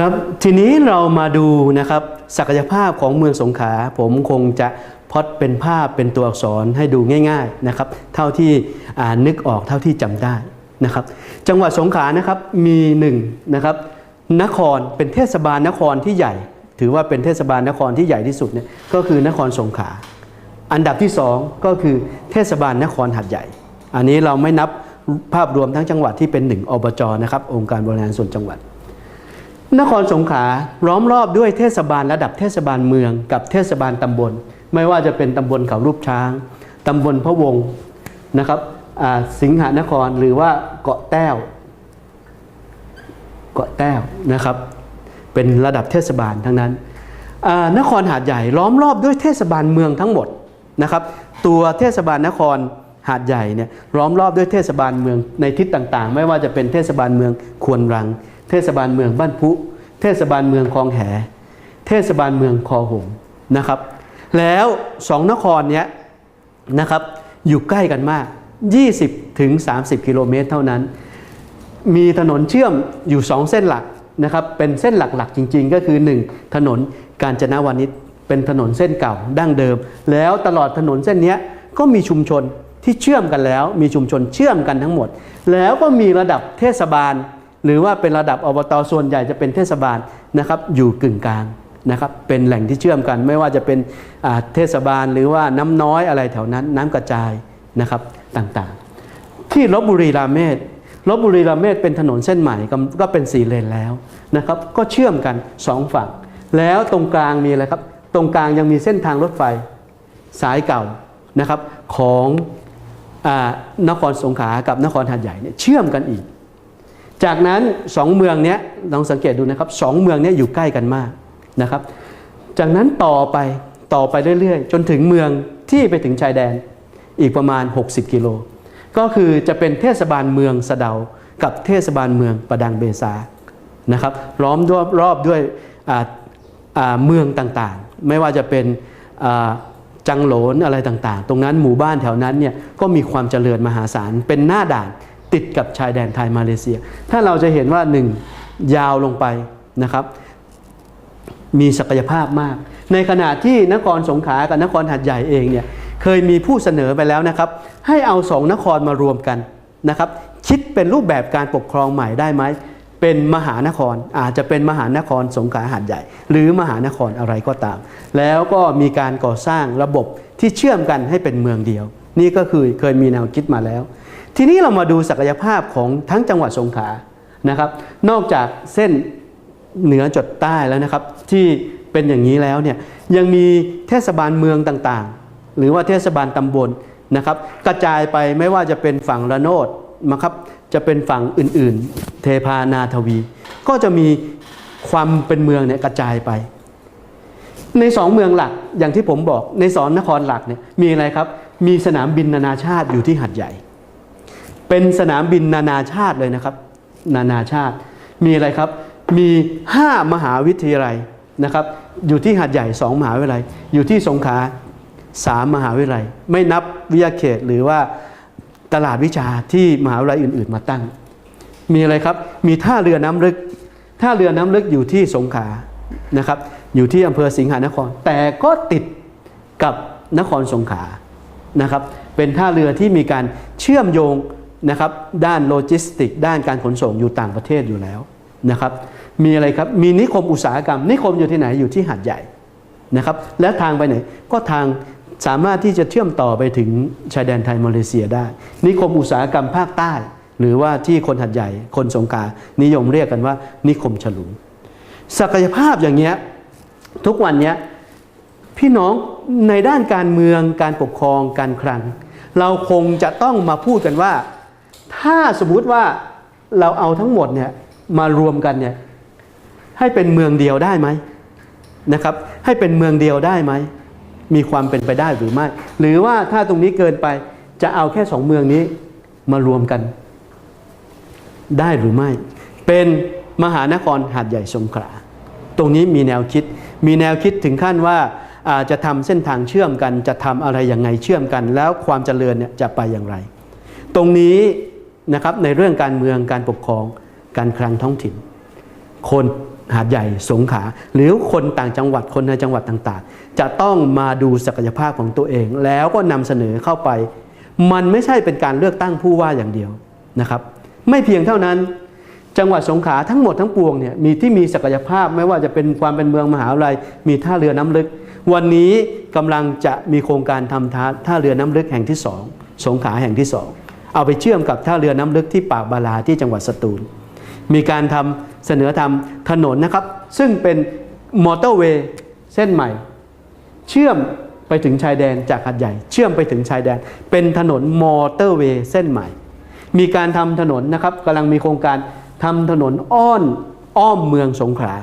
ครับทีนี้เรามาดูนะครับศักยภาพของเมืองสงขลาผมคงจะพอดเป็นภาพเป็นตัวอักษรให้ดูง่ายๆนะครับเท่าที่นนึกออกเท่าที่จำได้นะครับจังหวัดสงขลานะครับมีหนึ่งนะครับนครเป็นเทศบาลนครที่ใหญ่ ถือว่าเป็นเทศบาลนครที่ใหญ่ที่สุดเนี่ยก็คือนครสงขลาอันดับที่สองก็คือเทศบาลนครหัดใหญ่ อันนี้เราไม่นับภาพรวมทั้งจังหวัดที่เป็นหนึ่งอบจนะครับองค์การบริหารส่วนจังหวัด นครสงขลาล้อมรอบด้วยเทศบาลระดับเทศบาลเมือง กับเทศบาลตำบล ไม่ว่าจะเป็นตำบลเขารูปช้างตำบลพะวงนะครับสิงหานครหรือว่าเกาะแต้ว เกาะแต้วนะครับ เป็นระดับเทศบาลทั้งนั้นนครหาดใหญ่ล้อมรอบด้วยเทศบาลเมืองทั้งหมดนะครับ ตัวเทศบาลนครหาดใหญ่เนี่ยล้อมรอบด้วยเทศบาลเมืองในทิศต่างๆ ไม่ว่าจะเป็นเทศบาลเมืองควรรัง เทศบาลเมืองบ้านพุ เทศบาลเมืองคลองแห เทศบาลเมืองคอหงนะครับ แล้วสองนครเนี้ยนะครับอยู่ใกล้กันมาก 20ถึง30 กิโลเมตรเท่านั้น มีถนนเชื่อมอยู่ 2 เส้นหลักนะครับ เป็นเส้นหลักๆจริง ๆ ก็คือ 1 ถนนกาญจนวานิชเป็นถนนเส้นเก่าดั้งเดิม แล้วตลอดถนนเส้นเนี้ยก็มีชุมชนที่เชื่อมกันแล้ว มีชุมชนเชื่อมกันทั้งหมด แล้วก็มีระดับเทศบาล หรือว่าเป็นระดับอบตส่วนใหญ่จะเป็นเทศบาลนะครับอยู่กึ่งกลางนะครับเป็นแหล่งที่เชื่อมกัน ไม่ว่าจะเป็นเทศบาลหรือว่าน้ำน้อยอะไรแถวนั้น น้ำกระจายนะครับต่างๆ ที่ลบบุรีราเมศลบบุรีราเมศเป็นถนนเส้นใหม่ก็กเป็นสีเลนแล้วนะครับก็เชื่อมกันสองฝั่ง แล้วตรงกลางมีอะไรครับตรงกลางยังมีเส้นทางรถไฟสายเก่านะครับของอนครสงขลากับนครหาดใหญ่เนี่ยเชื่อมกันอีก จากนั้นสองเมืองนี้ลองสังเกตดูนะครับสองเมืองนี้อยู่ใกล้กันมากนะครับ จากนั้นต่อไปต่อไปเรื่อยๆ จนถึงเมืองที่ไปถึงชายแดนอีกประมาณ 60 กิโล ก็คือจะเป็นเทศบาลเมืองสะเดา กับเทศบาลเมืองประดังเบซานะครับล้อมรอบรอบด้วยเมืองต่างๆ ไม่ว่าจะเป็นจังโหลนอะไรต่างๆ ตรงนั้นหมู่บ้านแถวนั้นเนี่ยก็มีความเจริญมหาศาลเป็นหน้าด่าน ติดกับชายแดนไทยมาเลเซีย ถ้าเราจะเห็นว่าหนึ่งยาวลงไปนะครับ มีศักยภาพมาก ในขณะที่นครสงขลากับนครหัดใหญ่เองเนี่ยเคยมีผู้เสนอไปแล้วนะครับ ให้เอาสองนครมารวมกันนะครับ คิดเป็นรูปแบบการปกครองใหม่ได้ไหมเป็นมหานครอาจจะเป็นมหานครสงขลาหัดใหญ่ หรือมหานครอะไรก็ตาม แล้วก็มีการก่อสร้างระบบที่เชื่อมกันให้เป็นเมืองเดียว นี่ก็คือเคยมีแนวคิดมาแล้ว ทีนี้เรามาดูศักยภาพของทั้งจังหวัดสงขลานะครับ นอกจากเส้นเหนือจดใต้แล้วนะครับ ที่เป็นอย่างนี้แล้วเนี่ยยังมีเทศบาลเมืองต่างๆ หรือว่าเทศบาลตำบลนะครับ กระจายไปไม่ว่าจะเป็นฝั่งระโนดนะครับจะเป็นฝั่งอื่นๆ เทพานาทวี ก็จะมีความเป็นเมืองเนี่ยกระจายไป ในสองเมืองหลักอย่างที่ผมบอกในสองนครหลักเนี่ยมีอะไรครับ มีสนามบินนานาชาติอยู่ที่หัดใหญ่ เป็นสนามบินนานาชาติเลยนะครับ นานาชาติ มีอะไรครับ มี 5 มหาวิทยาลัยนะครับ อยู่ที่หาดใหญ่ 2 มหาวิทยาลัย อยู่ที่สงขลา3 มหาวิทยาลัย ไม่นับวิทยาเขตหรือว่าตลาดวิชาที่มหาวิทยาลัยอื่น ๆ มาตั้ง มีอะไรครับ มีท่าเรือน้ำลึก ท่าเรือน้ำลึกอยู่ที่สงขลานะครับ อยู่ที่อำเภอสิงหานคร แต่ก็ติดกับนครสงขลานะครับ เป็นท่าเรือที่มีการเชื่อมโยง นะครับด้านโลจิสติก ด้านการขนส่งอยู่ต่างประเทศอยู่แล้วนะครับมีอะไรครับมีนิคมอุตสาหกรรม นิคมอยู่ที่ไหนอยู่ที่หาดใหญ่นะครับและทางไปไหนก็ทางสามารถที่จะเชื่อมต่อไปถึงชายแดนไทยมาเลเซียได้ นิคมอุตสาหกรรมภาคใต้ หรือว่าที่คนหัดใหญ่คนสงขลานิยมเรียกกันว่า นิคมฉลุงศักยภาพอย่างเงี้ยทุกวันเนี้ยพี่น้องในด้านการเมืองการปกครองการคลัง เราคงจะต้องมาพูดกันว่า ถ้าสมมุติว่าเราเอาทั้งหมดเนี่ยมารวมกันเนี่ยให้เป็นเมืองเดียวได้ไหมนะครับ ให้เป็นเมืองเดียวได้ไหมมีความเป็นไปได้หรือไม่ หรือว่าถ้าตรงนี้เกินไปจะเอาแค่สองเมืองนี้มารวมกัน ได้หรือไม่ เป็นมหานครหาดใหญ่สงขลาตรงนี้มีแนวคิด มีแนวคิดถึงขั้นว่าอาจะทำเส้นทางเชื่อมกัน จะทำอะไรอย่างไงเชื่อมกัน แล้วความเจริญเนี่ยจะไปอย่างไร ตรงนี้ นะครับในเรื่องการเมืองการปกครองการคลังท้องถิ่น คนหาดใหญ่สงขลาหรือคนต่างจังหวัดคนในจังหวัดต่างๆ จะต้องมาดูศักยภาพของตัวเอง แล้วก็นำเสนอเข้าไป มันไม่ใช่เป็นการเลือกตั้งผู้ว่าอย่างเดียวนะครับ ไม่เพียงเท่านั้น จังหวัดสงขลาทั้งหมดทั้งปวงเนี่ยมีที่มีศักยภาพไม่ว่าจะเป็นความเป็นเมืองมหาวิทยาลัย มีท่าเรือน้ำลึก วันนี้กำลังจะมีโครงการทำท่าท่าเรือน้ำลึกแห่งที่สองสงขลาแห่งที่สอง เอาไปเชื่อมกับท่าเรือน้ำลึกที่ปากบาลาที่จังหวัดสตูล มีการทำเสนอทำถนนนะครับ ซึ่งเป็นมอเตอร์เวย์เส้นใหม่ เชื่อมไปถึงชายแดนจากหัดใหญ่ เชื่อมไปถึงชายแดน เป็นถนนมอเตอร์เวย์เส้นใหม่ มีการทำถนนนะครับกำลังมีโครงการทำถนนอ้อนอ้อมเมืองสงขลา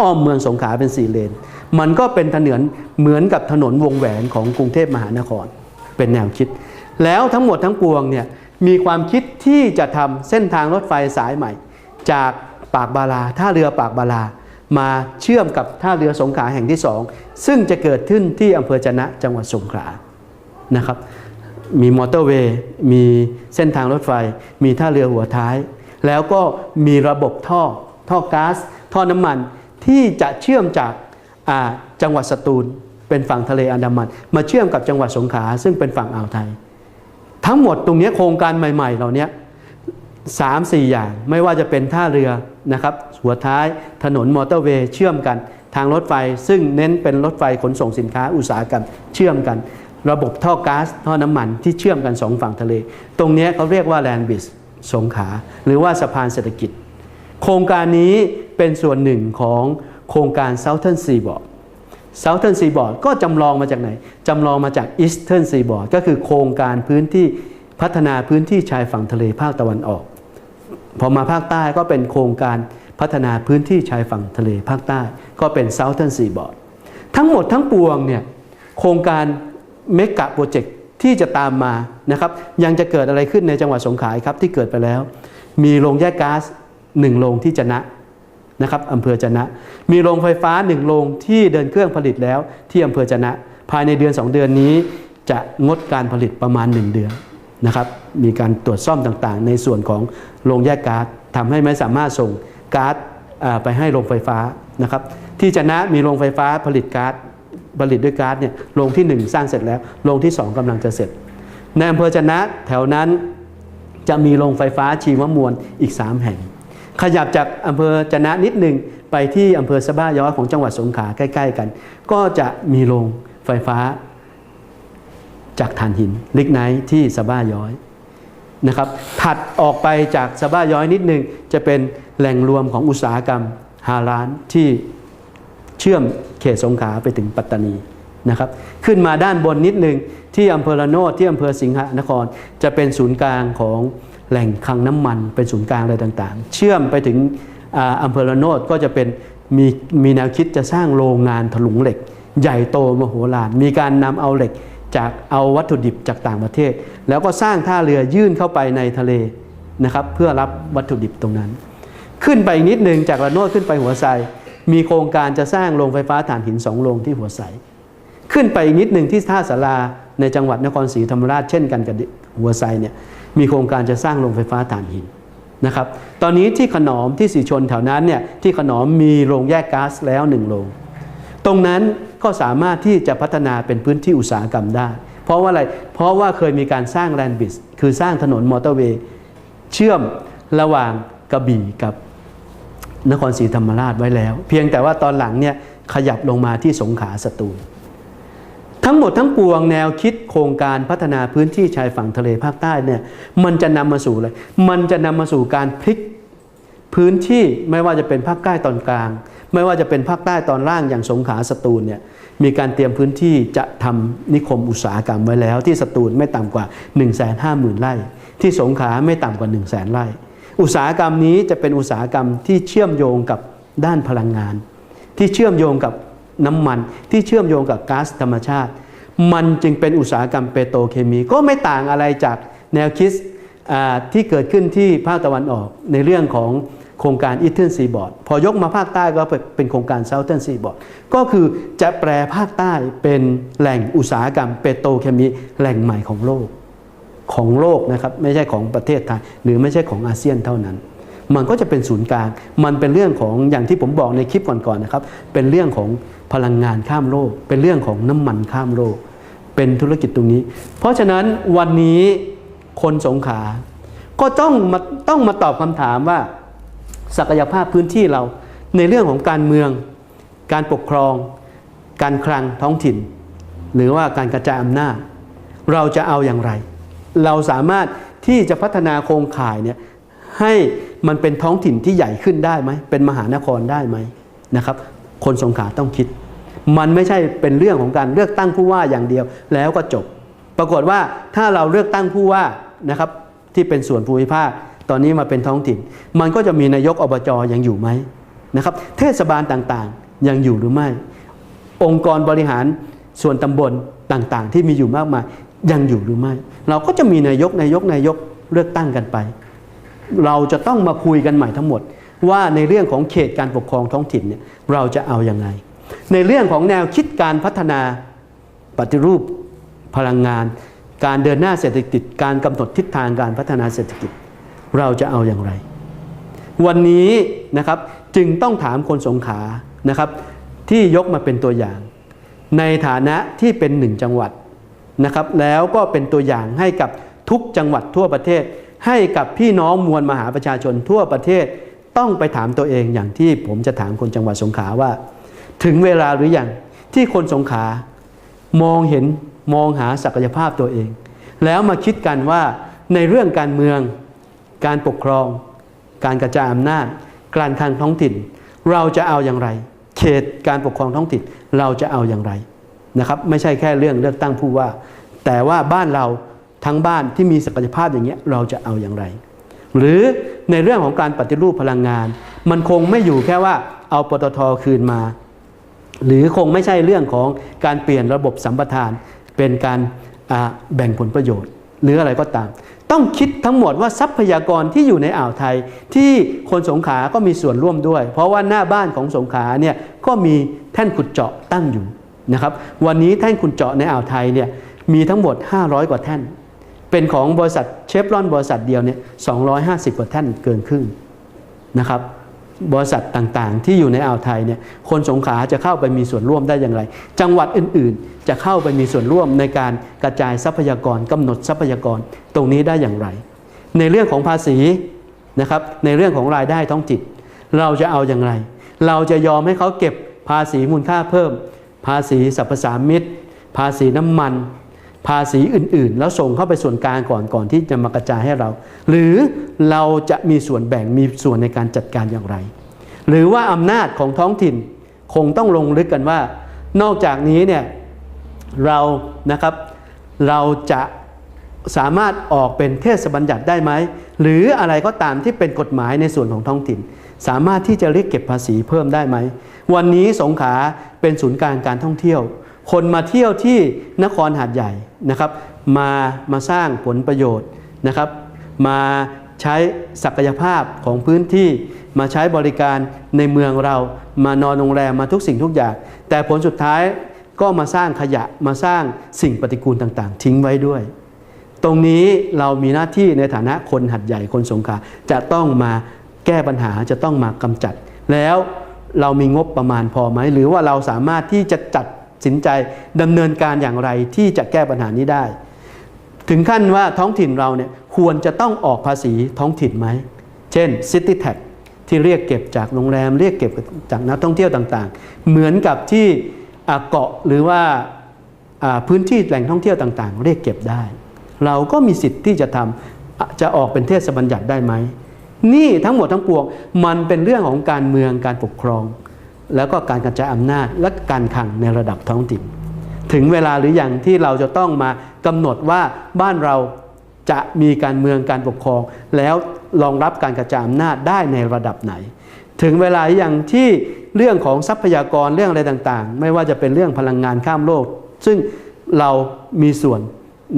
อ้อมเมืองสงขลาเป็นสี่เลน มันก็เป็นถนนเหมือนกับถนนวงแหวนของกรุงเทพมหานคร เป็นแนวคิด แล้วทั้งหมดทั้งปวงเนี่ยมีความคิดที่จะทำเส้นทางรถไฟสายใหม่ จากปากบาลาท่าเรือปากบาลามาเชื่อมกับท่าเรือสงขลาแห่งที่สองซึ่งจะเกิดขึ้นที่อำเภอจนะจังหวัดสงขลานะครับ มีมอเตอร์เวย์มีเส้นทางรถไฟ มีท่าเรือหัวท้าย แล้วก็มีระบบท่อ ท่อก๊าซท่อน้ำมันที่จะเชื่อมจากจังหวัดสตูล เป็นฝั่งทะเลอันดามัน มาเชื่อมกับจังหวัดสงขลาซึ่งเป็นฝั่งอ่าวไทย ทั้งหมดตรงนี้โครงการใหม่ ๆ เหล่านี้สามสี่อย่างไม่ว่าจะเป็นท่าเรือนะครับหัวท้ายถนนมอเตอร์เวย์เชื่อมกันทางรถไฟ ซึ่งเน้นเป็นรถไฟขนส่งสินค้าอุตสาหกรรมเชื่อมกัน ระบบท่อก๊าซท่อน้ำมันที่เชื่อมกันสองฝั่งทะเล ตรงนี้เขาเรียกว่าแลนด์บิสสงขา หรือว่าสะพานเศรษฐกิจ โครงการนี้เป็นส่วนหนึ่งของโครงการ Southern Seaboard Southern Seaboard ก็จำลองมาจากไหน จำลองมาจาก Eastern Seaboard ก็คือโครงการพื้นที่พัฒนาพื้นที่ชายฝั่งทะเลภาคตะวันออก พอมาภาคใต้ก็เป็นโครงการพัฒนาพื้นที่ชายฝั่งทะเลภาคใต้ ก็เป็น Southern Seaboard ทั้งหมดทั้งปวงเนี่ยโครงการเมกะโปรเจกต์ที่จะตามมานะครับยังจะเกิดอะไรขึ้นในจังหวัดสงขลาครับที่เกิดไปแล้ว มีโรงแยกก๊าซหนึ่งโรงที่จะนะ นะครับอำเภอจะนะ มีโรงไฟฟ้าหนึ่งโรงที่เดินเครื่องผลิตแล้วที่อำเภอจะนะ ภายในเดือน 2 เดือนนี้จะงดการผลิตประมาณ 1 เดือนนะครับ มีการตรวจซ่อมต่างๆ ในส่วนของโรงแยกก๊าซทำให้ไม่สามารถส่งก๊าซไปให้โรงไฟฟ้านะครับ ที่จะนะมีโรงไฟฟ้าผลิตก๊าซผลิตด้วยก๊าซเนี่ยโรงที่ 1 สร้างเสร็จแล้วโรงที่ 2กำลังจะเสร็จในอำเภอจะนะแถวนั้นจะมีโรงไฟฟ้าชีวมวลอีก 3 แห่ง ขยับจากอำเภอจะนะนิดหนึ่งไปที่อำเภอสะบ้าย้อยของจังหวัดสงขลาใกล้ ๆ กัน ก็จะมีโรงไฟฟ้าจากถ่านหินลิกไนท์ที่สะบ้าย้อยนะครับถัดออกไปจากสะบ้าย้อยนิดหนึ่งจะเป็นแหล่งรวมของอุตสาหกรรมฮาล้านที่เชื่อมเขตสงขลาไปถึงปัตตานีนะครับขึ้นมาด้านบนนิดหนึ่งที่อำเภอละโนดที่อำเภอสิงหนคร จะเป็นศูนย์กลางของ แหล่งคลังน้ำมันเป็นศูนย์กลางอะไรต่างๆ เชื่อมไปถึงอำเภอละโนดก็จะเป็นมีมีแนวคิดจะสร้างโรงงานถลุงเหล็ก ใหญ่โตมโหฬารมีการนำเอาเหล็กจากเอาวัตถุดิบจากต่างประเทศ แล้วก็สร้างท่าเรือยื่นเข้าไปในทะเลนะครับเพื่อรับวัตถุดิบตรงนั้น ขึ้นไปอีกนิดหนึ่งจากระโนดขึ้นไปหัวไซมีโครงการจะสร้างโรงไฟฟ้าถ่านหินสองโรงที่หัวไซขึ้นไปอีกนิดหนึ่งที่ท่าสาราในจังหวัดนครศรีธรรมราชเช่นกันกับ หัวไซเนี่ยมีโครงการจะสร้างโรงไฟฟ้าถ่านหินนะครับตอนนี้ที่ขนอมที่สีชนแถวนั้นเนี่ยที่ขนอมมีโรงแยกก๊าซแล้วหนึ่งโรงตรงนั้นก็สามารถที่จะพัฒนาเป็นพื้นที่อุตสาหกรรมได้ เพราะว่าอะไรเพราะว่าเคยมีการสร้างแลนบิสคือสร้างถนนมอเตอร์เวย์เชื่อมระหว่างกระบี่กับนครศรีธรรมราชไว้แล้ว เพียงแต่ว่าตอนหลังเนี่ยขยับลงมาที่สงขลาสตูล ทั้งหมดทั้งปวงแนวคิดโครงการพัฒนาพื้นที่ชายฝั่งทะเลภาคใต้เนี่ยมันจะนำมาสู่อะไรมันจะนำมาสู่การพลิกพื้นที่ไม่ว่าจะเป็นภาคใต้ตอนกลาง ไม่ว่าจะเป็นภาคใต้ตอนล่างอย่างสงขลาสตูลเนี่ยมีการเตรียมพื้นที่จะทำนิคมอุตสาหกรรมไว้แล้ว ที่สตูลไม่ต่ำกว่า 1 5 0 0 0 0ไร่ ที่สงขลาไม่ต่ำกว่า 1 0 0 0 0 0ไร่ อุตสาหกรรมนี้จะเป็นอุตสาหกรรมที่เชื่อมโยงกับด้านพลังงาน ที่เชื่อมโยงกับ น้ำมันที่เชื่อมโยงกับก๊าซธรรมชาติ มันจึงเป็นอุตสาหกรรมเปโตรเคมี ก็ไม่ต่างอะไรจากแนวคิดที่เกิดขึ้นที่ภาคตะวันออกในเรื่องของโครงการอีเทิร์นซีบอร์ดพอยกมาภาคใต้ก็เป็นโครงการเซาเทิร์นซีบอร์ดก็คือจะแปลภาคใต้เป็นแหล่งอุตสาหกรรมเปโตรเคมีแหล่งใหม่ของโลกของโลกนะครับไม่ใช่ของประเทศไทยหรือไม่ใช่ของอาเซียนเท่านั้น มันก็จะเป็นศูนย์กลาง มันเป็นเรื่องของอย่างที่ผมบอกในคลิปก่อนๆนะครับ เป็นเรื่องของพลังงานข้ามโลก เป็นเรื่องของน้ำมันข้ามโลก เป็นธุรกิจตรงนี้ เพราะฉะนั้นวันนี้คนสงขา ก็ต้องมาต้องมาตอบคำถามว่า ศักยภาพพื้นที่เราในเรื่องของการเมือง การปกครอง การคลังท้องถิ่น หรือว่าการกระจายอำนาจ เราจะเอาอย่างไร เราสามารถที่จะพัฒนาโครงข่ายเนี่ย ให้มันเป็นท้องถิ่นที่ใหญ่ขึ้นได้ไหมเป็นมหานครได้ไหมนะครับ คนสงขลาต้องคิด มันไม่ใช่เป็นเรื่องของการเลือกตั้งผู้ว่าอย่างเดียวแล้วก็จบ ปรากฏว่าถ้าเราเลือกตั้งผู้ว่านะครับที่เป็นส่วนภูมิภาคตอนนี้มาเป็นท้องถิ่น มันก็จะมีนายกอบจอยังอยู่ไหมนะครับเทศบาลต่างๆยังอยู่หรือไม่ องค์กรบริหารส่วนตำบลต่างๆ ที่มีอยู่มากมายยังอยู่หรือไม่ เราก็จะมีนายกนายกนายกเลือกตั้งกันไป เราจะต้องมาคุยกันใหม่ทั้งหมด ว่าในเรื่องของเขตการปกครองท้องถิ่นเนี่ยเราจะเอาอยัางไง ในเรื่องของแนวคิดการพัฒนาปฏิรูปพลังงาน การเดินหน้าเศรษฐกิจ การกำหนดทิศทางการพัฒนาเศรษฐกิจ เราจะเอาอย่างไร วันนี้นะครับจึงต้องถามคนสงขานะครับ ที่ยกมาเป็นตัวอย่าง ในฐานะที่เป็นหนึ่งจังหวัดนะครับ แล้วก็เป็นตัวอย่างให้กับทุกจังหวัดทั่วประเทศ ให้กับพี่น้องมวลมหาประชาชนทั่วประเทศต้องไปถามตัวเองอย่างที่ผมจะถามคนจังหวัดสงขลาว่า ถึงเวลาหรืออยังที่คนสงขลามองเห็นมองหาศักยภาพตัวเอง แล้วมาคิดกันว่าในเรื่องการเมือง การปกครอง การกระจายอำนาจ การทางท้องถิ่น เราจะเอาอย่างไร เขตการปกครองท้องถิ่นเราจะเอาอย่างไรนะครับ ไม่ใช่แค่เรื่องเลือกตั้งผู้ว่า แต่ว่าบ้านเรา ทั้งบ้านที่มีศักยภาพอย่างเงี้ยเราจะเอาอย่างไร หรือในเรื่องของการปฏิรูปพลังงาน มันคงไม่อยู่แค่ว่าเอาปตทคืนมา หรือคงไม่ใช่เรื่องของการเปลี่ยนระบบสัมปทาน เป็นการแบ่งผลประโยชน์ หรืออะไรก็ตาม ต้องคิดทั้งหมดว่าทรัพยากรที่อยู่ในอ่าวไทย ที่คนสงขาก็มีส่วนร่วมด้วย เพราะว่าหน้าบ้านของสงขาเนี่ยก็มีแท่นขุดเจาะตั้งอยู่นะครับวันนี้แท่นขุดเจาะในอ่าวไทยเนี่ยมีทั้งหมด 500 กว่าแท่น เป็นของบริษัทเชฟรอนบริษัทเดียวเนี่ย250 กว่าท่นเกินครึ่งนะครับบริษัทต่างๆ ที่อยู่ในอ่าวไทยเนี่ยคนสงขลาจะเข้าไปมีส่วนร่วมได้อย่างไร จังหวัดอื่นๆ จะเข้าไปมีส่วนร่วมในการกระจายทรัพยากรกำหนดทรัพยากรตรงนี้ได้อย่างไร ในเรื่องของภาษีนะครับในเรื่องของรายได้ท้องถิ่นเราจะเอาอย่างไร เราจะยอมให้เขาเก็บภาษีมูลค่าเพิ่ม ภาษีสรรพสามิตภาษีน้ำมัน ภาษีอื่นๆ แล้วส่งเข้าไปส่วนกลางก่อนก่อนที่จะมากระจายให้เรา หรือเราจะมีส่วนแบ่งมีส่วนในการจัดการอย่างไร หรือว่าอำนาจของท้องถิ่นคงต้องลงลึกกันว่า นอกจากนี้เนี่ยเรานะครับเราจะสามารถออกเป็นเทศบัญญัติได้ไหม หรืออะไรก็ตามที่เป็นกฎหมายในส่วนของท้องถิ่น สามารถที่จะเรียกเก็บภาษีเพิ่มได้ไหม วันนี้สงขลาเป็นศูนย์กลางการท่องเที่ยว คนมาเที่ยวที่นครหาดใหญ่นะครับ มามาสร้างผลประโยชน์นะครับ มาใช้ศักยภาพของพื้นที่ มาใช้บริการในเมืองเรา มานอนโรงแรมมาทุกสิ่งทุกอย่าง แต่ผลสุดท้ายก็มาสร้างขยะมาสร้างสิ่งปฏิกูลต่างๆ ทิ้งไว้ด้วย ตรงนี้เรามีหน้าที่ในฐานะคนหัดใหญ่คนสงขลาจะต้องมาแก้ปัญหาจะต้องมากำจัด แล้วเรามีงบประมาณพอไหม หรือว่าเราสามารถที่จะจัด สินใจดำเนินการอย่างไรที่จะแก้ปัญหานี้ได้ ถึงขั้นว่าท้องถิ่นเราเนี่ยควรจะต้องออกภาษีท้องถิ่นไหม เช่น City Tax ที่เรียกเก็บจากโรงแรม เรียกเก็บจากนักท่องเที่ยวต่างๆ เหมือนกับที่เกาะหรือว่าพื้นที่แหล่งท่องเที่ยวต่างๆ เรียกเก็บได้ เราก็มีสิทธิ์ที่จะทำอะจะออกเป็นเทศบัญญัติได้ไหม นี่ทั้งหมดทั้งปวงมันเป็นเรื่องของการเมืองการปกครอง แล้วก็การกระจายอำนาจและการขังในระดับท้องถิ่น ถึงเวลาหรืออยังที่เราจะต้องมากำหนดว่าบ้านเราจะมีการเมืองการปกครอง แล้วรองรับการกระจายอำนาจได้ในระดับไหน ถึงเวลาหรือยังที่เรื่องของทรัพยากรเรื่องอะไรต่างๆ ไม่ว่าจะเป็นเรื่องพลังงานข้ามโลก ซึ่งเรามีส่วน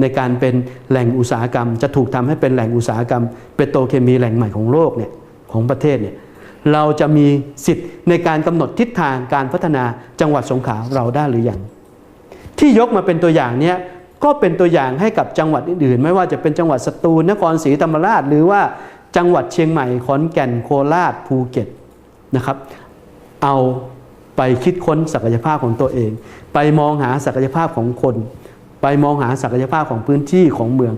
ในการเป็นแหล่งอุตสาหกรรม จะถูกทำให้เป็นแหล่งอุตสาหกรรมเปโตรเคมีแหล่งใหม่ของโลกเนี่ยของประเทศเนี่ย เราจะมีสิทธิ์ในการกำหนดทิศทางการพัฒนาจังหวัดสงขลาเราได้หรือยังที่ยกมาเป็นตัวอย่างเนี้ยก็เป็นตัวอย่างให้กับจังหวัดอื่นๆ ไม่ว่าจะเป็นจังหวัดสตูลนครศรีธรรมราช หรือว่าจังหวัดเชียงใหม่ขอนแก่นโคราชภูเก็ตนะครับ เอาไปคิดค้นศักยภาพของตัวเอง ไปมองหาศักยภาพของคน ไปมองหาศักยภาพของพื้นที่ของเมือง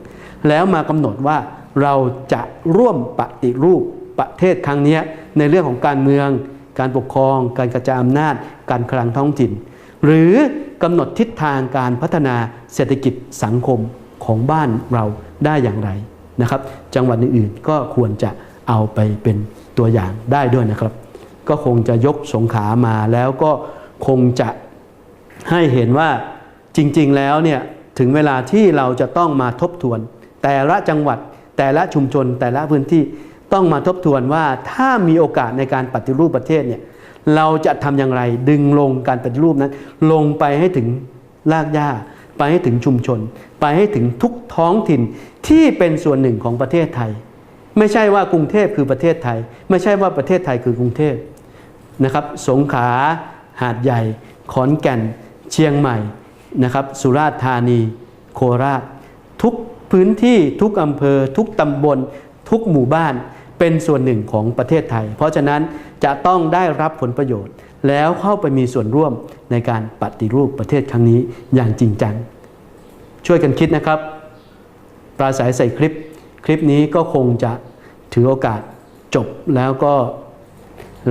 แล้วมากำหนดว่าเราจะร่วมปฏิรูป ประเทศครั้งนี้ในเรื่องของการเมือง การปกครอง การกระจายอำนาจ การคลังท้องถิ่น หรือกำหนดทิศทางการพัฒนาเศรษฐกิจสังคมของบ้านเราได้อย่างไรนะครับ จังหวัดอื่นๆก็ควรจะเอาไปเป็นตัวอย่างได้ด้วยนะครับ ก็คงจะยกสงขามาแล้วก็คงจะให้เห็นว่าจริงๆแล้วเนี่ยถึงเวลาที่เราจะต้องมาทบทวน แต่ละจังหวัดแต่ละชุมชนแต่ละพื้นที่ ต้องมาทบทวนว่าถ้ามีโอกาสในการปฏิรูปประเทศเนี่ยเราจะทำอย่างไรดึงลงการปฏิรูปนั้น ลงไปให้ถึงรากหญ้า ไปให้ถึงชุมชน ไปให้ถึงทุกท้องถิ่นที่เป็นส่วนหนึ่งของประเทศไทย ไม่ใช่ว่ากรุงเทพคือประเทศไทย ไม่ใช่ว่าประเทศไทยคือกรุงเทพนะครับสงขลาหาดใหญ่ ขอนแก่น เชียงใหม่นะครับสุราษฎร์ธานี โคราช ทุกพื้นที่ทุกอำเภอ ทุกตำบล ทุกหมู่บ้าน เป็นส่วนหนึ่งของประเทศไทย เพราะฉะนั้นจะต้องได้รับผลประโยชน์ แล้วเข้าไปมีส่วนร่วมในการปฏิรูปประเทศครั้งนี้อย่างจริงจัง ช่วยกันคิดนะครับ ปราศัยใส่คลิป คลิปนี้ก็คงจะถือโอกาสจบแล้วก็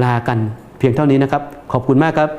ลากันเพียงเท่านี้นะครับ ขอบคุณมากครับ